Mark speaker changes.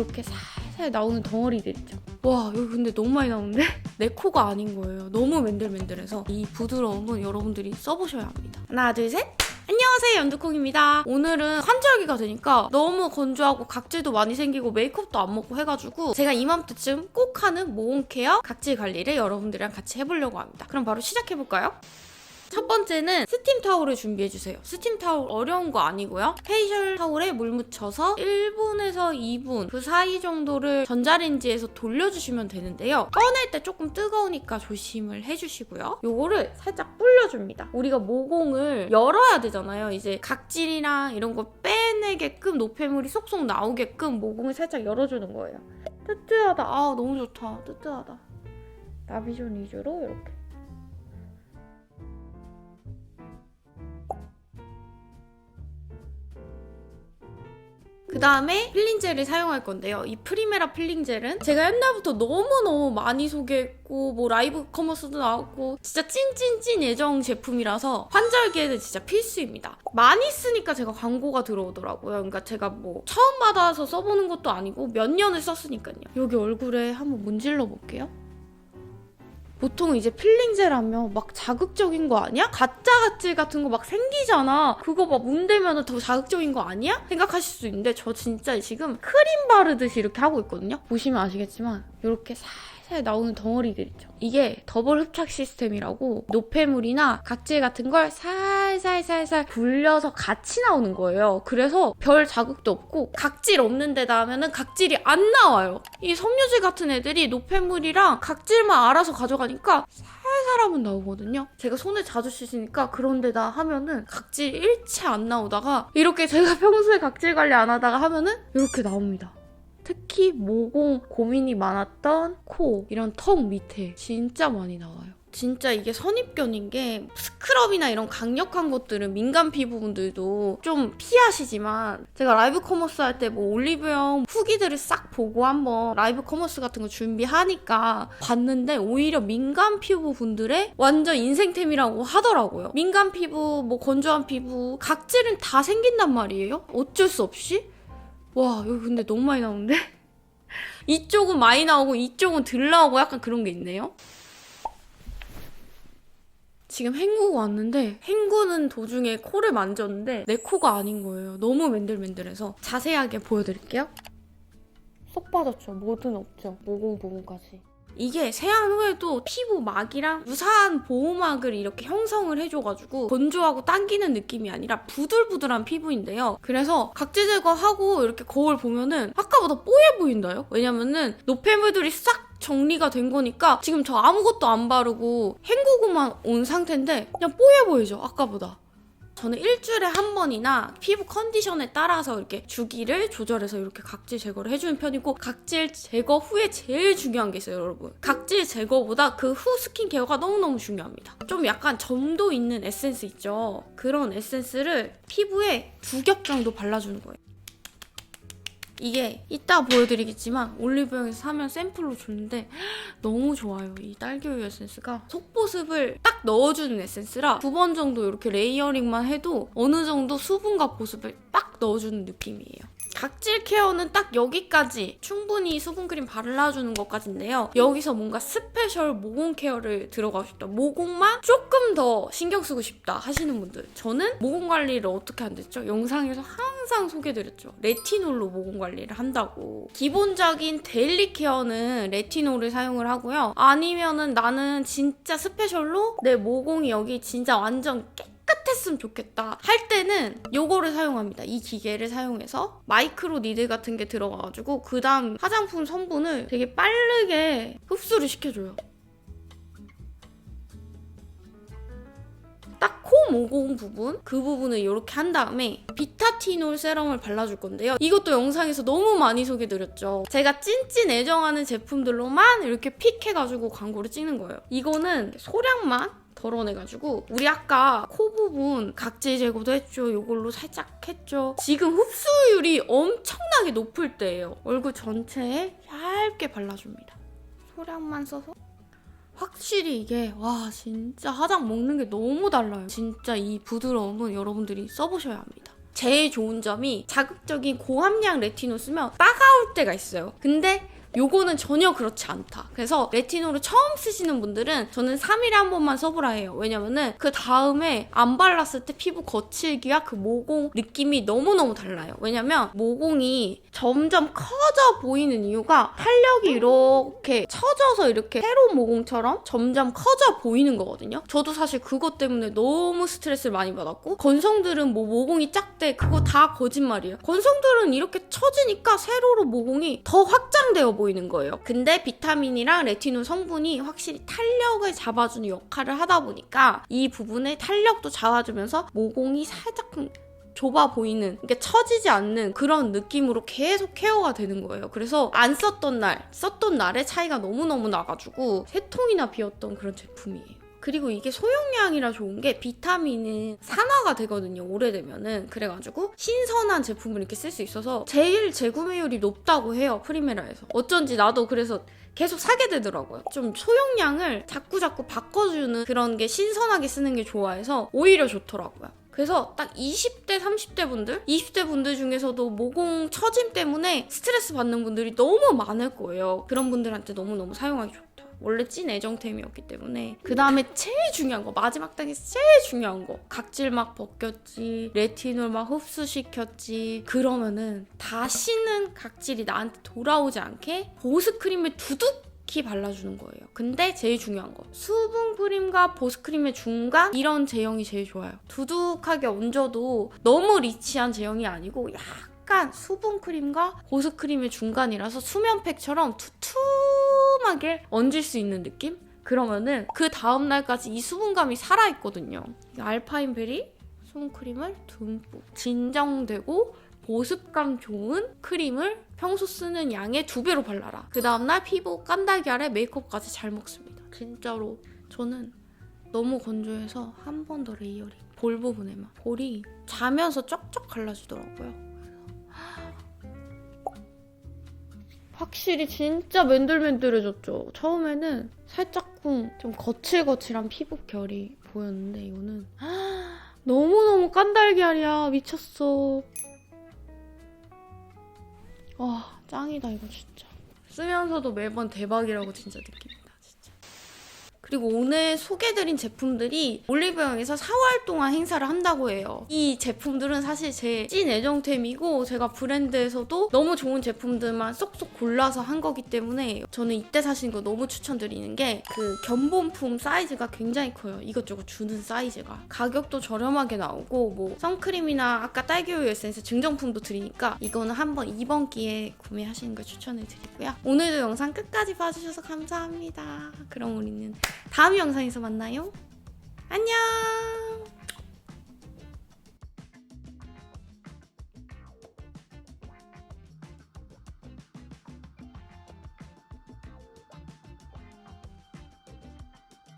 Speaker 1: 이렇게 살살 나오는 덩어리들 있죠. 와 여기 근데 너무 많이 나오는데? 내 코가 아닌 거예요. 너무 맨들맨들해서 이 부드러움은 여러분들이 써보셔야 합니다. 하나 둘 셋. 안녕하세요 연두콩입니다. 오늘은 환절기가 되니까 너무 건조하고 각질도 많이 생기고 메이크업도 안 먹고 해가지고 제가 이맘때쯤 꼭 하는 모공 케어 각질 관리를 여러분들이랑 같이 해보려고 합니다. 그럼 바로 시작해볼까요? 첫 번째는 스팀 타올을 준비해주세요. 스팀 타올 어려운 거 아니고요. 페이셜 타올에 물 묻혀서 1분에서 2분 그 사이 정도를 전자레인지에서 돌려주시면 되는데요. 꺼낼 때 조금 뜨거우니까 조심을 해주시고요. 요거를 살짝 불려줍니다. 우리가 모공을 열어야 되잖아요. 이제 각질이나 이런 거 빼내게끔 노폐물이 쏙쏙 나오게끔 모공을 살짝 열어주는 거예요. 뜨뜻하다. 아 너무 좋다. 뜨뜻하다. 나비존 위주로 이렇게. 다음에 필링젤을 사용할 건데요. 이 프리메라 필링젤은 제가 옛날부터 너무너무 많이 소개했고 뭐 라이브 커머스도 나왔고 진짜 찐찐찐 예정 제품이라서 환절기에는 진짜 필수입니다. 많이 쓰니까 제가 광고가 들어오더라고요. 그러니까 제가 뭐 처음 받아서 써보는 것도 아니고 몇 년을 썼으니까요. 여기 얼굴에 한번 문질러 볼게요. 보통 이제 필링젤 하면 막 자극적인 거 아니야? 가짜 각질 같은 거 막 생기잖아. 그거 막 문대면 더 자극적인 거 아니야? 생각하실 수 있는데 저 진짜 지금 크림 바르듯이 이렇게 하고 있거든요. 보시면 아시겠지만 이렇게 살 살 나오는 덩어리들 있죠. 이게 더블 흡착 시스템이라고 노폐물이나 각질 같은 걸 살살살살 굴려서 같이 나오는 거예요. 그래서 별 자극도 없고 각질 없는 데다 하면은 각질이 안 나와요. 이 섬유질 같은 애들이 노폐물이랑 각질만 알아서 가져가니까 살살하면 나오거든요. 제가 손을 자주 씻으니까 그런 데다 하면은 각질 일체 안 나오다가 이렇게 제가 평소에 각질 관리 안 하다가 하면은 이렇게 나옵니다. 특히 모공 고민이 많았던 코 이런 턱 밑에 진짜 많이 나와요. 진짜 이게 선입견인 게 스크럽이나 이런 강력한 것들은 민감 피부분들도 좀 피하시지만 제가 라이브 커머스 할 때 뭐 올리브영 후기들을 싹 보고 한번 라이브 커머스 같은 거 준비하니까 봤는데 오히려 민감 피부 분들의 완전 인생템이라고 하더라고요. 민감 피부, 뭐 건조한 피부, 각질은 다 생긴단 말이에요. 어쩔 수 없이. 와 여기 근데 너무 많이 나오는데? 이쪽은 많이 나오고 이쪽은 덜 나오고 약간 그런 게 있네요. 지금 헹구고 왔는데 헹구는 도중에 코를 만졌는데 내 코가 아닌 거예요. 너무 맨들맨들해서 자세하게 보여드릴게요. 쏙 빠졌죠. 뭐든 없죠. 모공 부분까지. 이게 세안 후에도 피부 막이랑 유사한 보호막을 이렇게 형성을 해줘가지고 건조하고 당기는 느낌이 아니라 부들부들한 피부인데요. 그래서 각질 제거하고 이렇게 거울 보면은 아까보다 뽀얘 보인다요? 왜냐면은 노폐물들이 싹 정리가 된 거니까 지금 저 아무것도 안 바르고 헹구고만 온 상태인데 그냥 뽀얘 보이죠? 아까보다. 저는 일주일에 한 번이나 피부 컨디션에 따라서 이렇게 주기를 조절해서 이렇게 각질 제거를 해주는 편이고 각질 제거 후에 제일 중요한 게 있어요 여러분. 각질 제거보다 그 후 스킨케어가 너무너무 중요합니다. 좀 약간 점도 있는 에센스 있죠? 그런 에센스를 피부에 두 겹 정도 발라주는 거예요 이게 이따 보여드리겠지만 올리브영에서 사면 샘플로 주는데 너무 좋아요. 이 딸기우유 에센스가 속보습을 딱 넣어주는 에센스라 두 번 정도 이렇게 레이어링만 해도 어느 정도 수분과 보습을 딱 넣어주는 느낌이에요. 각질 케어는 딱 여기까지 충분히 수분크림 발라주는 것까지인데요. 여기서 뭔가 스페셜 모공 케어를 들어가고 싶다. 모공만 조금 더 신경 쓰고 싶다 하시는 분들. 저는 모공 관리를 어떻게 한댔죠? 영상에서 항상 소개드렸죠. 레티놀로 모공 관리를 한다고. 기본적인 데일리 케어는 레티놀을 사용을 하고요. 아니면은 나는 진짜 스페셜로 내 모공이 여기 진짜 완전 깨 깨끗 했으면 좋겠다 할 때는 요거를 사용합니다. 이 기계를 사용해서 마이크로 니들 같은 게 들어가가지고 그 다음 화장품 성분을 되게 빠르게 흡수를 시켜줘요. 딱 코 모공 부분 그 부분을 이렇게 한 다음에 비타티놀 세럼을 발라줄 건데요. 이것도 영상에서 너무 많이 소개드렸죠. 제가 찐찐 애정하는 제품들로만 이렇게 픽 해가지고 광고를 찍는 거예요. 이거는 소량만 덜어내가지고 우리 아까 코 부분 각질 제거도 했죠. 이걸로 살짝 했죠. 지금 흡수율이 엄청나게 높을 때예요. 얼굴 전체에 얇게 발라줍니다. 소량만 써서 확실히 이게 와 진짜 화장 먹는 게 너무 달라요. 진짜 이 부드러움은 여러분들이 써보셔야 합니다. 제일 좋은 점이 자극적인 고함량 레티놀 쓰면 따가울 때가 있어요. 근데 요거는 전혀 그렇지 않다. 그래서 레티놀을 처음 쓰시는 분들은 저는 3일에 한 번만 써보라 해요. 왜냐면은 그 다음에 안 발랐을 때 피부 거칠기와 그 모공 느낌이 너무너무 달라요. 왜냐면 모공이 점점 커져 보이는 이유가 탄력이 이렇게 처져서 이렇게 새로운 모공처럼 점점 커져 보이는 거거든요. 저도 사실 그것 때문에 너무 스트레스를 많이 받았고 건성들은 뭐 모공이 작대 그거 다 거짓말이에요. 건성들은 이렇게 처지니까 세로로 모공이 더 확장되어 보이는 거예요. 근데 비타민이랑 레티놀 성분이 확실히 탄력을 잡아주는 역할을 하다 보니까 이 부분의 탄력도 잡아주면서 모공이 살짝 좁아 보이는 이게 처지지 않는 그런 느낌으로 계속 케어가 되는 거예요. 그래서 안 썼던 날, 썼던 날의 차이가 너무너무 나가지고 세 통이나 비었던 그런 제품이에요. 그리고 이게 소용량이라 좋은 게 비타민은 산화가 되거든요. 오래되면은. 그래가지고 신선한 제품을 이렇게 쓸 수 있어서 제일 재구매율이 높다고 해요. 프리메라에서. 어쩐지 나도 그래서 계속 사게 되더라고요. 좀 소용량을 자꾸 자꾸 바꿔주는 그런 게 신선하게 쓰는 게 좋아해서 오히려 좋더라고요. 그래서 딱 20대, 30대 분들, 20대 분들 중에서도 모공 처짐 때문에 스트레스 받는 분들이 너무 많을 거예요. 그런 분들한테 너무너무 사용하기 좋다. 원래 찐 애정템이었기 때문에 그 다음에 제일 중요한 거 마지막 단계에서 제일 중요한 거 각질 막 벗겼지 레티놀 막 흡수시켰지 그러면은 다시는 각질이 나한테 돌아오지 않게 보습 크림을 두둑 히 발라주는 거예요. 근데 제일 중요한 거 수분 크림과 보습 크림의 중간 이런 제형이 제일 좋아요. 두둑하게 얹어도 너무 리치한 제형이 아니고 약간 수분 크림과 보습 크림의 중간이라서 수면팩처럼 두 툼하게 얹을 수 있는 느낌? 그러면은 그 다음 날까지 이 수분감이 살아 있거든요. 알파인 베리 수분 크림을 듬뿍 진정되고 보습감 좋은 크림을 평소 쓰는 양의 두 배로 발라라. 그 다음날 피부 깐달기 아래 메이크업까지 잘 먹습니다. 진짜로 저는 너무 건조해서 한 번 더 레이어링. 볼 부분에만. 볼이 자면서 쩍쩍 갈라지더라고요. 확실히 진짜 맨들맨들해졌죠. 처음에는 살짝쿵 좀 거칠거칠한 피부 결이 보였는데 이거는 너무너무 깐달걀이야. 미쳤어. 와 짱이다 이거 진짜 쓰면서도 매번 대박이라고 진짜 진짜 그리고 오늘 소개드린 제품들이 올리브영에서 4월 동안 행사를 한다고 해요. 이 제품들은 사실 제 찐 애정템이고 제가 브랜드에서도 너무 좋은 제품들만 쏙쏙 골라서 한 거기 때문에 저는 이때 사신 거 너무 추천드리는 게 그 견본품 사이즈가 굉장히 커요. 이것저것 주는 사이즈가. 가격도 저렴하게 나오고 뭐 선크림이나 아까 딸기우유 에센스 증정품도 드리니까 이거는 한번 이번 기회에 구매하시는 걸 추천을 드리고요. 오늘도 영상 끝까지 봐주셔서 감사합니다. 그럼 우리는 다음 영상에서 만나요. 안녕